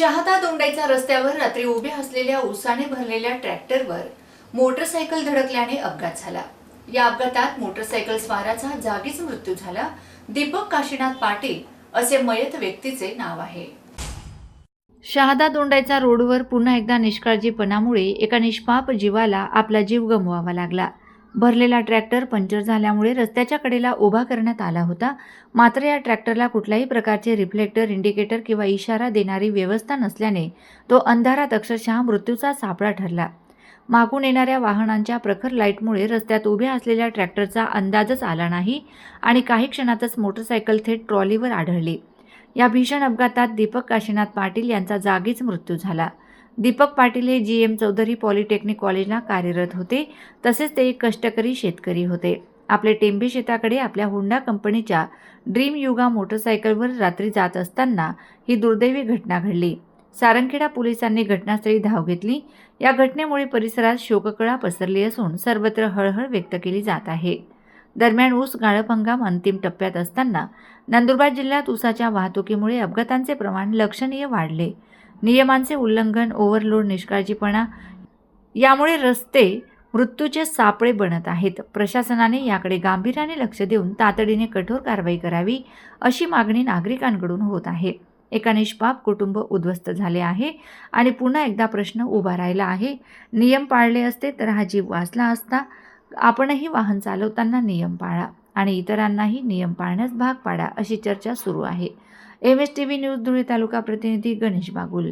शहादा दोंडाईचा रस्त्यावर रात्री उभ्या असलेल्या उसाने भरलेल्या ट्रॅक्टरवर मोटरसायकल धडकल्याने अपघात झाला. या अपघातात मोटरसायकल स्वाराचा जागीच मृत्यू झाला. दीपक काशीनाथ पाटील असे मयत व्यक्तीचे नाव आहे. शहादा दोंडाईचा रोडवर पुन्हा एकदा निष्काळजीपणामुळे एका निष्पाप जीवाला आपला जीव गमवावा लागला. भरलेला ट्रॅक्टर पंक्चर झाल्यामुळे रस्त्याच्या कडेला उभा करण्यात आला होता. मात्र या ट्रॅक्टरला कुठल्याही प्रकारचे रिफ्लेक्टर इंडिकेटर किंवा इशारा देणारी व्यवस्था नसल्याने तो अंधारात अक्षरशः मृत्यूचा सापळा ठरला. मागून येणाऱ्या वाहनांच्या प्रखर लाईटमुळे रस्त्यात उभ्या असलेल्या ट्रॅक्टरचा अंदाजच आला नाही आणि काही क्षणातच मोटरसायकल थेट ट्रॉलीवर आढळली. या भीषण अपघातात दीपक काशीनाथ पाटील यांचा जागीच मृत्यू झाला. दीपक पाटील हे जी एम चौधरी पॉलिटेक्निक कॉलेजला कार्यरत होते. तसेच ते एक कष्टकरी शेतकरी होते. आपले टेंबे शेताकडे आपल्या हुंडा कंपनीच्या ड्रीम युगा मोटरसायकलवर रात्री जात असताना ही दुर्दैवी घटना घडली. सारंगखेडा पोलिसांनी घटनास्थळी धाव घेतली. या घटनेमुळे परिसरात शोककळा पसरली असून सर्वत्र हळहळ व्यक्त केली जात आहे. दरम्यान ऊस गाळप हंगाम अंतिम टप्प्यात असताना नंदुरबार जिल्ह्यात ऊसाच्या वाहतुकीमुळे अपघातांचे प्रमाण लक्षणीय वाढले. नियमांचे उल्लंघन ओव्हरलोड निष्काळजीपणा यामुळे रस्ते मृत्यूचे सापळे बनत आहेत. प्रशासनाने याकडे गांभीर्याने लक्ष देऊन तातडीने कठोर कारवाई करावी अशी मागणी नागरिकांकडून होत आहे. एका निष्पाप कुटुंब उद्ध्वस्त झाले आहे आणि पुन्हा एकदा प्रश्न उभा राहिला आहे. नियम पाळले असते तर हा जीव वाचला असता आपणही वाहन चालवताना नियम पाळा आणि इतरांनाही नियम पाळण्यास भाग पाडा अशी चर्चा सुरू आहे. એમએસ ટીવી ન્યૂઝ ધુळे તાલુકા પ્રતિનિધિ ગણેશ બાગુલ.